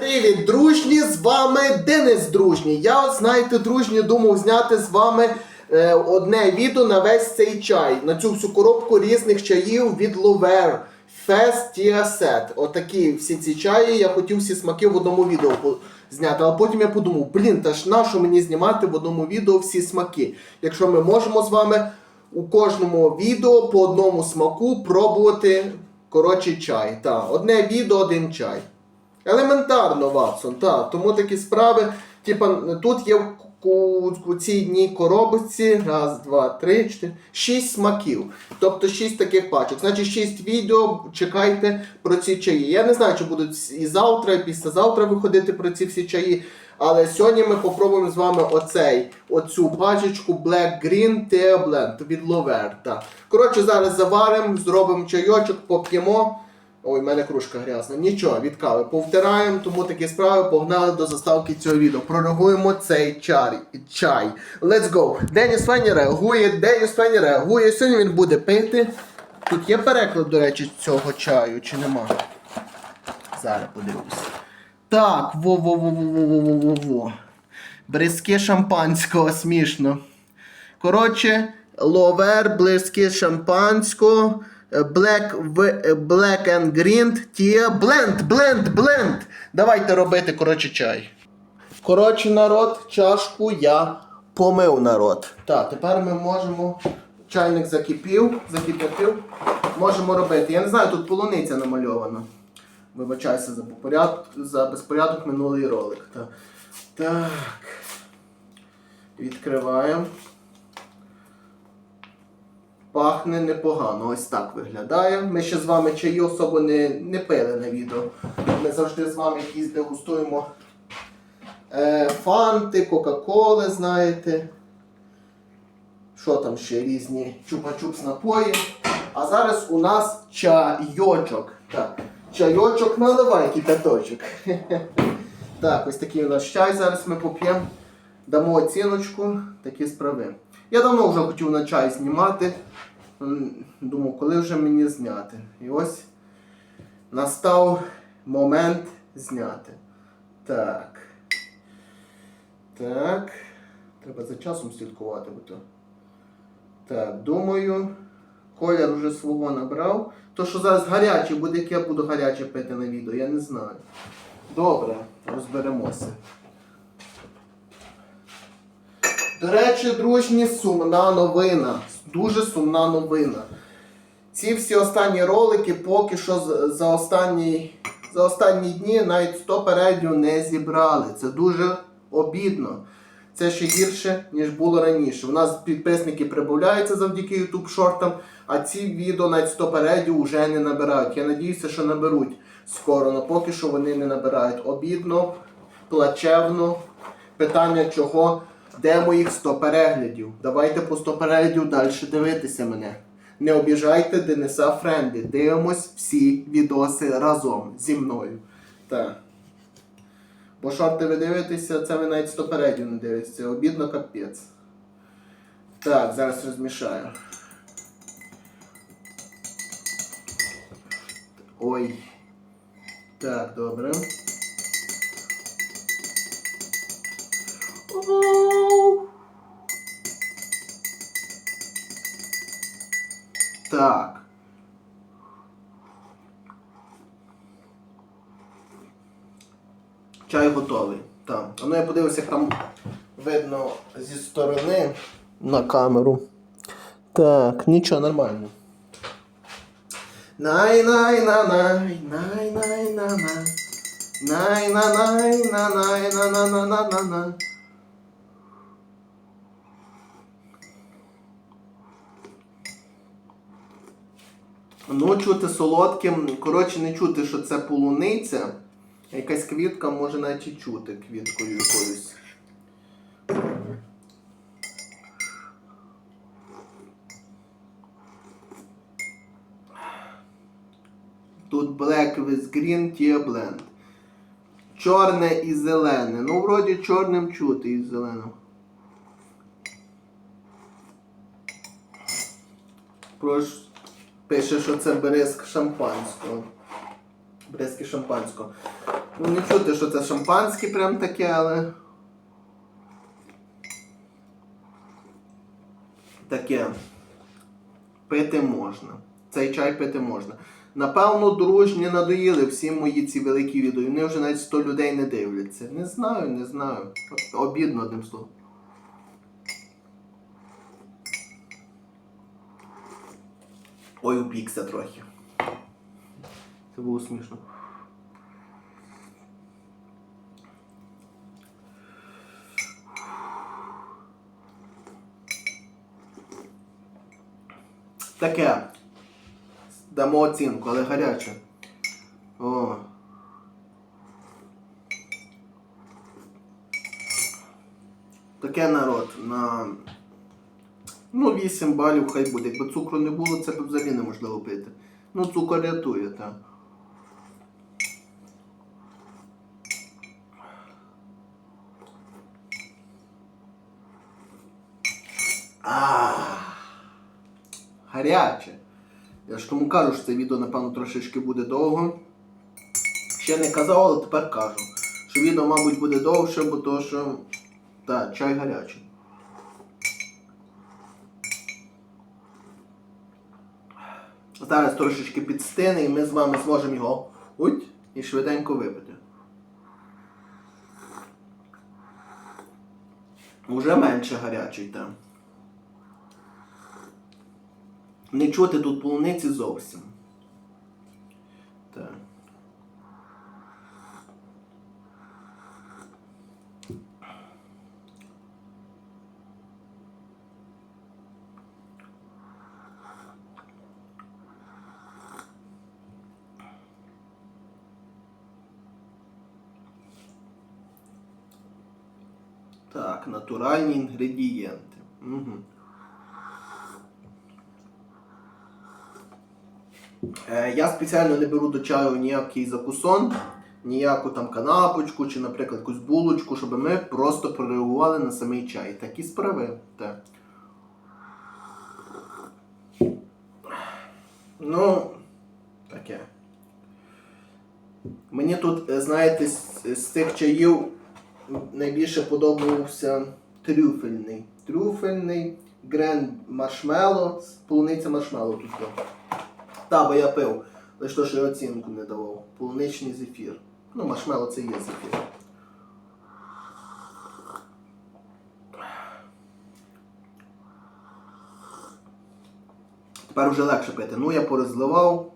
Привіт, дружні! З вами Денис Дружній. Я, знаєте, дружні, думав зняти з вами е, одне відео на весь цей чай. На цю всю коробку різних чаїв від Lover. Fest Tea Set. Отакі всі ці чаї. Я хотів всі смаки в одному відео зняти. Але потім я подумав, блін, та ж нащо мені знімати в одному відео всі смаки? Якщо ми можемо з вами у кожному відео по одному смаку пробувати коротше чай. Та, одне відео, один чай. Елементарно, Ватсон, так. Тому такі справи. Типа, тут є у цій дній коробці. Раз, два, три, чотири. Шість смаків. Тобто шість таких пачок. Значить, шість відео чекайте про ці чаї. Я не знаю, чи будуть і завтра, і післязавтра виходити про ці всі чаї. Але сьогодні ми попробуємо з вами оцей, оцю пачечку Black Green Tea Blend від. Так. Коротше, зараз заваримо, зробимо чайочок, поп'ємо. Ой, в мене кружка грязна. Нічого, від кави. Повтираємо, тому такі справи погнали до заставки цього відео. Прореагуємо цей чай. чай. Let's go. Деніс Фенні реагує, Деніс Фенні реагує. Сьогодні він буде пити. Тут є переклад, до речі, цього чаю, чи нема? Зараз подивимось. Так, во-во-во-во-во-во-во-во. Бризки шампанського, смішно. Коротше, ловер, близькі шампанського, black, е, black and green, tea, blend, blend, blend. Давайте робити, коротше, чай. Коротше, народ, чашку я помив народ. Так, тепер ми можемо. Чайник закипів, закип'ятив. Можемо робити. Я не знаю, тут полуниця намальована. Вибачайся за, попоряд... за безпорядок минулий ролик. Так. так. Відкриваємо. Пахне непогано, ось так виглядає. Ми ще з вами чаї особо не, не пили на відео. Ми завжди з вами якісь дегустуємо е, фанти, Кока-Коли, знаєте. Що там ще різні чупа-чупс напої. А зараз у нас чайочок. Так. Чайочок наливай кипяточок. Так, ось такий у нас чай. Зараз ми поп'ємо. Дамо оціночку, такі справи. Я давно вже хотів на чай знімати. Думав, коли вже мені зняти. І ось настав момент зняти. Так. Так. Треба за часом слідкувати, бо то. Так, думаю, колір вже свого набрав. То, що зараз гарячий буде, як я буду гаряче пити на відео, я не знаю. Добре, розберемося. До речі, дружні, сумна новина. Дуже сумна новина. Ці всі останні ролики поки що за останні, за останні дні навіть 100 переглядів не зібрали. Це дуже обідно. Це ще гірше, ніж було раніше. У нас підписники прибавляються завдяки YouTube шортам, а ці відео навіть 100 переглядів вже не набирають. Я надіюся, що наберуть скоро, але поки що вони не набирають. Обідно, плачевно. Питання чого? Де моїх 100 переглядів? Давайте по 100 переглядів далі дивитися мене. Не обіжайте Дениса Френді. Дивимось всі відоси разом зі мною. Так. Бо шорти ви дивитеся, це ви навіть 100 передів не дивитеся. Обідно капець. Так, зараз розмішаю. Ой. Так, добре. Так. Чай готовий. Так. А ну я подивився, як там видно зі сторони на камеру. Так, нічого, нормально. Най най на най най най на на най на най на най на на на на на на Ну, чути солодким, коротше, не чути, що це полуниця. Якась квітка може навіть і чути квіткою якоюсь. Тут black with green tea blend. Чорне і зелене. Ну, вроді чорним чути і зеленим. Прош... Пише, що це бризк шампанського. Бризки шампанського. Ну не чути, що це шампанське прям таке, але. Таке. Пити можна. Цей чай пити можна. Напевно, дружні надоїли всі мої ці великі відео. Вони вже навіть 100 людей не дивляться. Не знаю, не знаю. Обідно одним словом. Ой, упікся трохи. Це було смішно. Таке. Дамо оцінку, але гаряче. О. Таке народ на. Ну, 8 балів хай буде. Якби цукру не було, це б взагалі неможливо пити. Ну, цукор рятує, так. Гаряче. Я ж тому кажу, що це відео, напевно, трошечки буде довго. Ще не казав, але тепер кажу. Що відео, мабуть, буде довше, бо то, що. Так, чай гарячий. Зараз трошечки підстине і ми з вами зможемо його уть, і швиденько випити. Уже менше гарячий там. Не чути тут полуниці зовсім. Так. Так, натуральні інгредієнти. Угу. Е, я спеціально не беру до чаю ніякий закусон, ніяку там канапочку чи, наприклад, якусь булочку, щоб ми просто прореагували на самий чай. Такі справи. Так. Ну, таке. Мені тут, е, знаєте, з, з цих чаїв найбільше подобався трюфельний. Трюфельний, грен маршмело, полуниця маршмело тут. є. Та, бо я пив. Лише то, що я оцінку не давав. Полуничний зефір. Ну, маршмело це є зефір. Тепер вже легше пити. Ну, я порозливав,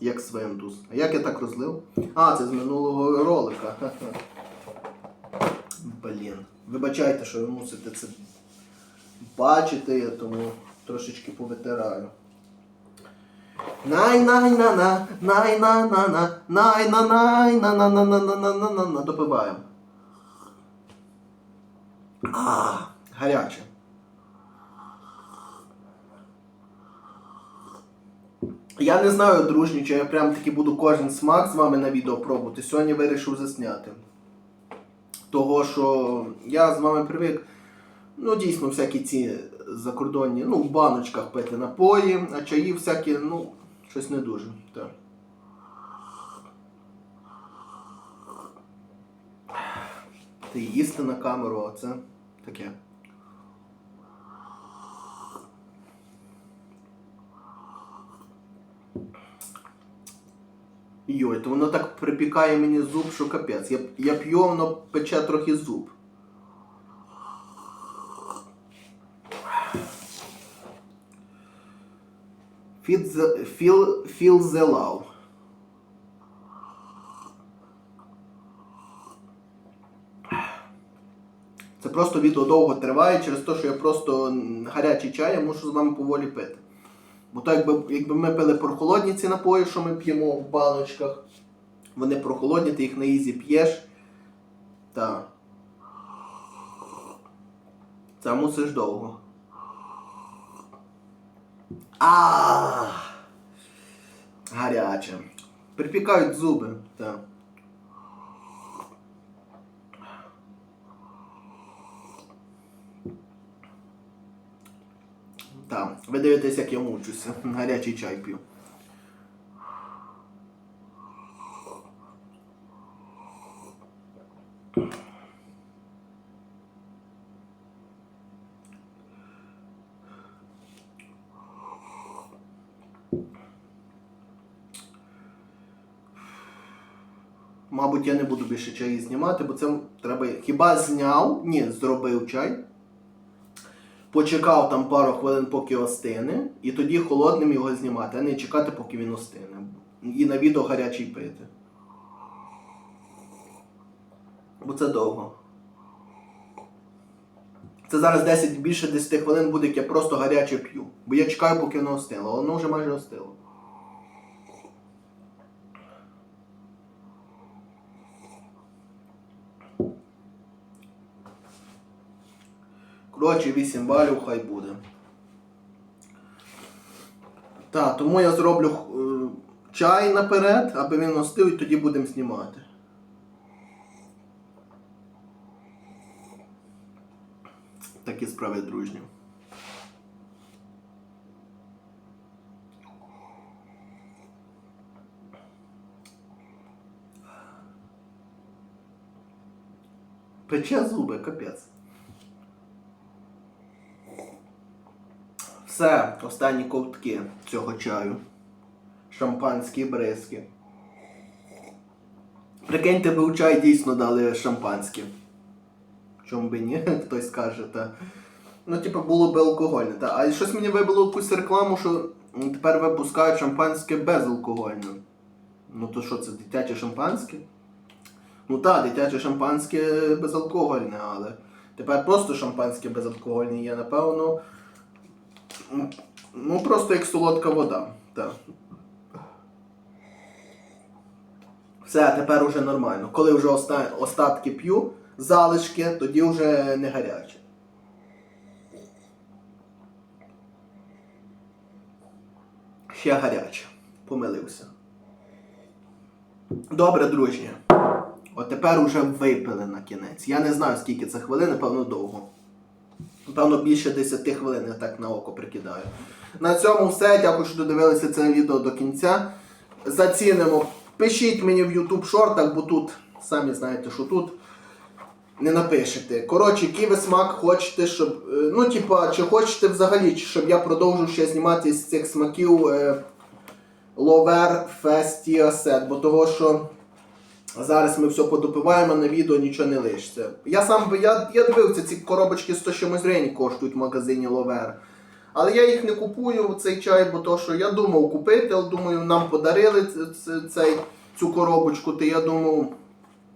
як свинтус. А як я так розлив? А, це з минулого ролика. Блін. Вибачайте, що ви мусите це бачити, я тому трошечки повитираю. Най най на на най на на на най на най на на на на на на на на на допиваємо. А, гаряче. Я не знаю, дружні, чи я прям таки буду кожен смак з вами на відео пробувати. Сьогодні вирішив засняти. Того, що я з вами привик, ну, дійсно, всякі ці закордонні, ну, в баночках пити напої, а чаї всякі, ну, щось не дуже. Так. Ти їсти на камеру, а це таке. Йой, то воно так припікає мені зуб, що капець. Я, я п'ю, воно пече трохи зуб. Feel the, feel. Це просто відео довго триває через те, що я просто гарячий чай, я мушу з вами поволі пити. Бо то якби, якби ми пили прохолодні ці напої, що ми п'ємо в баночках, вони прохолодні, ти їх на ізі п'єш. Так. Це мусиш довго. А. Гаряче. Припікають зуби. Так. Ви дивитесь, як я мучуся. Гарячий чай п'ю. Мабуть, я не буду більше чаї знімати, бо це треба. Хіба зняв? Ні, зробив чай. Почекав там пару хвилин, поки остине, і тоді холодним його знімати, а не чекати, поки він остине. І на відео гарячий пити. Бо це довго. Це зараз 10 більше 10 хвилин буде, як я просто гаряче п'ю. Бо я чекаю, поки воно остило, воно вже майже остило. Коротше, 8 балів хай буде. Так, тому я зроблю е, чай наперед, аби він остив, і тоді будемо знімати. Такі справи дружні. Пече зуби, капець. Все, останні ковтки цього чаю. Шампанські бризки. Прикиньте, би у чай дійсно дали шампанське. Чому би ні, хтось скаже, та. Ну, типу, було б алкогольне, та. А щось мені вибило якусь рекламу, що тепер випускають шампанське безалкогольне. Ну то що це, дитяче шампанське? Ну так, дитяче шампанське безалкогольне, але тепер просто шампанське безалкогольне є, напевно. Ну, просто як солодка вода. Так. Все, тепер уже нормально. Коли вже оста... остатки п'ю, залишки, тоді вже не гаряче. Ще гаряче. Помилився. Добре, дружні. От тепер уже випили на кінець. Я не знаю, скільки це хвилин, напевно, довго. Напевно, більше 10 хвилин я так на око прикидаю. На цьому все. Дякую, що додивилися це відео до кінця. Зацінимо. Пишіть мені в YouTube шортах, бо тут, самі знаєте, що тут не напишете. Коротше, який ви смак хочете, щоб. е, Ну, типа, чи хочете взагалі, щоб я продовжив ще знімати з цих смаків е, Festia Set, бо того, що зараз ми все подопиваємо, на відео нічого не лишиться. Я сам я, я дивився, ці коробочки 100 чимось гривень коштують в магазині Lover. Але я їх не купую цей чай, бо то, що я думав купити, але думаю, нам подарили цей, цю коробочку, то я думав,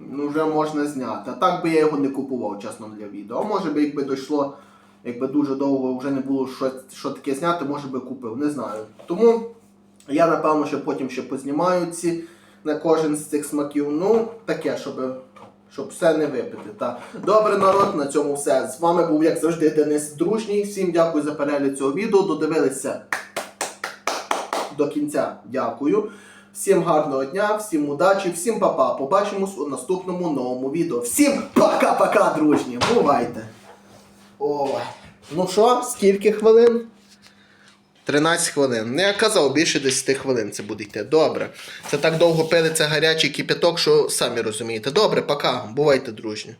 ну вже можна зняти. А так би я його не купував, чесно, для відео. А може би, якби дійшло, якби дуже довго вже не було що, що таке зняти, може би купив, не знаю. Тому я напевно ще потім ще познімаю ці на кожен з цих смаків. Ну, таке, щоб, щоб все не випити. Та. Добре, народ, на цьому все. З вами був, як завжди, Денис Дружній. Всім дякую за перегляд цього відео. Додивилися до кінця. Дякую. Всім гарного дня, всім удачі, всім па-па. Побачимось у наступному новому відео. Всім пока-пока, дружні. Бувайте. Ой. Ну що, скільки хвилин? 13 хвилин. Ну, я казав, більше 10 хвилин це буде йти. Добре. Це так довго пили це гарячий кипяток, що самі розумієте. Добре, пока. Бувайте, дружні.